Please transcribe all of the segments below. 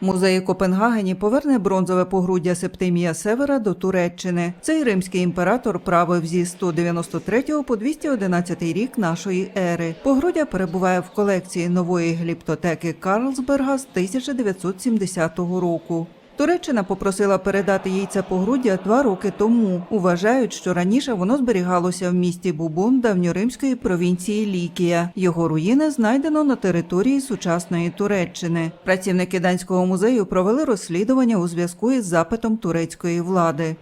Музей Копенгагені поверне бронзове погруддя Септимія Севера до Туреччини. Цей римський імператор правив зі 193 по 211 рік нашої ери. Погруддя перебуває в колекції нової гліптотеки Карлсберга з 1970 року. Туреччина попросила передати їй це погруддя два роки тому. Вважають, що раніше воно зберігалося в місті Бубун давньоримської провінції Лікія. Його руїни знайдено на території сучасної Туреччини. Працівники данського музею провели розслідування у зв'язку із запитом турецької влади.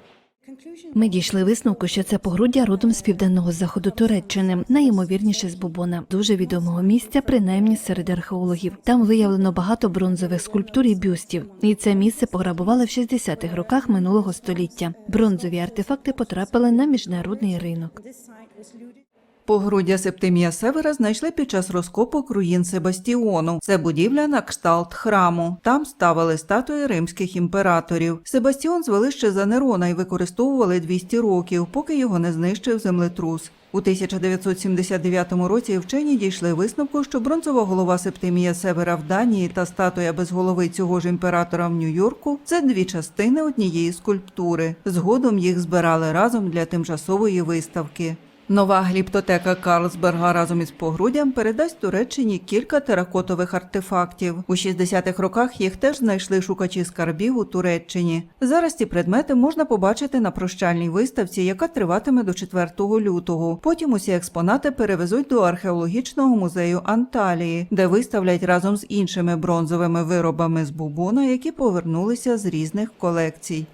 Ми дійшли висновку, що це погруддя родом з південного заходу Туреччини, найімовірніше з Бубона, дуже відомого місця, принаймні серед археологів. Там виявлено багато бронзових скульптур і бюстів, і це місце пограбували в 60-х роках минулого століття. Бронзові артефакти потрапили на міжнародний ринок. Погруддя Септимія Севера знайшли під час розкопок руїн Себастіону. Це будівля на кшталт храму. Там ставили статуї римських імператорів. Себастіон звели ще за Нерона і використовували 200 років, поки його не знищив землетрус. У 1979 році вчені дійшли висновку, що бронзова голова Септимія Севера в Данії та статуя без голови цього ж імператора в Нью-Йорку це дві частини однієї скульптури. Згодом їх збирали разом для тимчасової виставки. Нова гліптотека Карлсберга разом із погруддям передасть Туреччині кілька теракотових артефактів. У 60-х роках їх теж знайшли шукачі скарбів у Туреччині. Зараз ці предмети можна побачити на прощальній виставці, яка триватиме до 4 лютого. Потім усі експонати перевезуть до археологічного музею Анталії, де виставлять разом з іншими бронзовими виробами з бубона, які повернулися з різних колекцій.